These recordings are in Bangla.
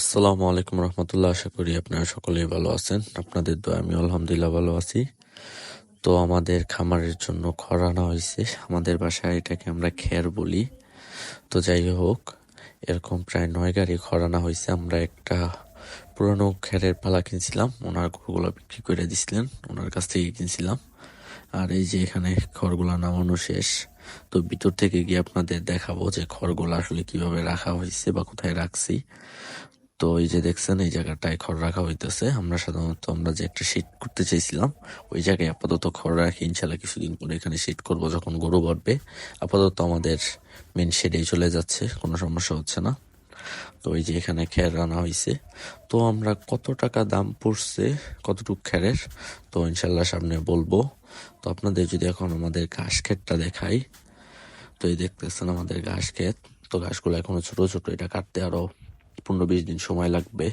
আসসালামু আলাইকুম রহমতুল্লাহ। আশা করি আপনারা সকলেই ভালো আছেন। আপনাদের দোয়া আমি আলহামদুলিল্লাহ ভালো আছি। তো আমাদের খামারের জন্য খড় আনা হয়েছে। আমাদের বাসায় এটাকে আমরা খের বলি। তো যাই হোক, এরকম প্রায় নয় গাড়ি খড় আনা হয়েছে। আমরা একটা পুরনো খেরের পালা কিনছিলাম। ওনার গরুগুলো বিক্রি করে দিছিলেন। ওনার কাছ থেকে কিনছিলাম। আর এই যে এখানে খড়গুলা নামানো শেষ। তো ভিতর থেকে গিয়ে আপনাদের দেখাবো যে খড়গুলো আসলে কীভাবে রাখা হয়েছে বা কোথায় রাখছি। তো এই যে দেখছেন, এই জায়গাটায় খড় রাখা হইতেছে। আমরা সাধারণত আমরা যে একটা শীট করতে চাইছিলাম, ওই জায়গায় আপাতত খড় রাখি। ইনশাল্লাহ কিছুদিন পরে এখানে শীট করব যখন গরু বাড়বে। আপাতত আমাদের মেন শেডেই চলে যাচ্ছে, কোনো সমস্যা হচ্ছে না। তো এই যে এখানে খের রান্না হয়েছে তো আমরা কত টাকা দাম পড়ছে, কতটুক খেরের, তো ইনশাল্লাহ সামনে বলব। তো আপনাদের যদি এখন আমাদের ঘাস ক্ষেতটা দেখাই, তো এই দেখতেছেন আমাদের ঘাস ক্ষেত। তো ঘাসগুলো এখনও ছোট ছোট। এটা কাটতে আরও পনেরো বিশ দিন সময় লাগবে।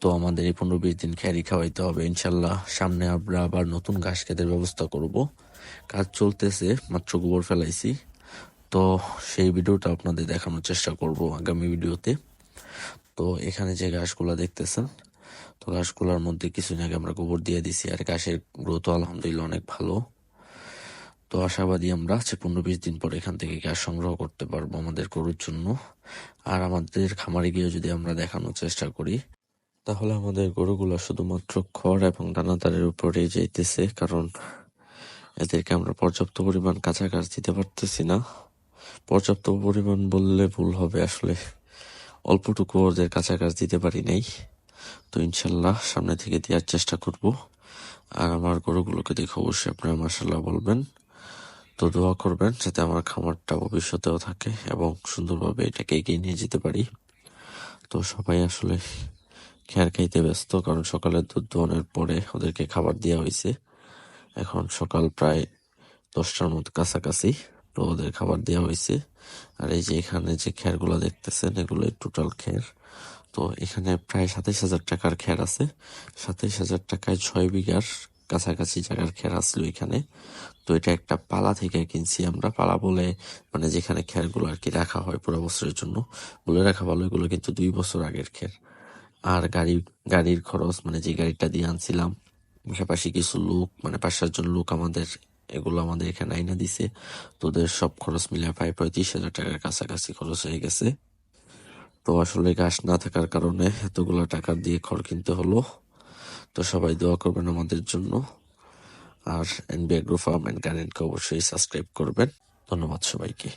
তো আমাদের এই পনেরো বিশ দিন খ্যারি খাওয়াইতে হবে। ইনশাল্লাহ সামনে আমরা আবার নতুন ঘাস খেতের ব্যবস্থা করব। কাজ চলতেছে, মাত্র গোবর ফেলাইছি। তো সেই ভিডিওটা আপনাদের দেখানোর চেষ্টা করব আগামী ভিডিওতে। তো এখানে যে ঘাসগুলো দেখতেছেন, তো ঘাসগুলোর মধ্যে কিছুদিন আগে আমরা গোবর দিয়ে দিছি। আর ঘাসের গ্রোথ আলহামদুলিল্লাহ অনেক ভালো। তো আশাবাদী আমরা যে পনেরো বিশ দিন পর এখান থেকে গ্যাস সংগ্রহ করতে পারব আমাদের গরুর জন্য। আর আমাদের খামারে গিয়ে যদি আমরা দেখানোর চেষ্টা করি, তাহলে আমাদের গরুগুলো শুধুমাত্র খড় এবং দানাদারের উপরেই যাইতেছে, কারণ এদেরকে আমরা পর্যাপ্ত পরিমাণ কাঁচা দিতে পারতেছি না। পর্যাপ্ত পরিমাণ বললে ভুল হবে, আসলে অল্পটুকু ওদের কাঁচা দিতে পারি নাই। তো ইনশাল্লাহ সামনে থেকে দেওয়ার চেষ্টা করব। আর আমার গরুগুলোকে দেখে অবশ্যই আপনারা মাসাল্লাহ বলবেন। তো দোয়া করবেন যাতে আমার খামারটা ভবিষ্যতেও থাকে এবং সুন্দরভাবে এটাকে এগিয়ে নিয়ে যেতে পারি। তো সবাই আসলে খেয়ার খাইতে ব্যস্ত, কারণ সকালে দুধ দোয়ানোর পরে ওদেরকে খাবার দেওয়া হয়েছে এখন সকাল প্রায় দশটার মতো কাছাকাছি, তো ওদের খাবার দেওয়া হয়েছে আর এই যে এখানে যে খেরগুলো দেখতেছেন, এগুলো টোটাল খের তো এখানে প্রায় সাতাইশ হাজার টাকার খের আছে। সাতাইশ হাজার টাকায় ছয় বিঘার কাছাকাছি জায়গার খের আসলো এখানে। তো এটা একটা পালা থেকে কিনছি আমরা। পালা বলে মানে যেখানে খেরগুলো আর কি রাখা হয় পুরো বছরের জন্য। বলে রাখা ভালো, এগুলো কিন্তু দুই বছর আগের খের। আর গাড়ি, গাড়ির খরচ মানে যে গাড়িটা দিয়ে আনছিলাম, পাশাপাশি কিছু লোক মানে পাঁচ সাতজন লোক আমাদের, এগুলো আমাদের এখানে আইনা দিছে। তোদের সব খরচ মিলে প্রায় পঁয়ত্রিশ হাজার টাকার কাছাকাছি খরচ হয়ে গেছে। তো আসলে গাছ না থাকার কারণে এতগুলো টাকা দিয়ে খড় কিনতে হলো। তো সবাই দোয়া করবেন আমাদের জন্য। আর এনবি অ্যাগ্রো ফার্ম অ্যান্ড গার্ডেনকে অবশ্যই সাবস্ক্রাইব করবেন। ধন্যবাদ সবাইকে।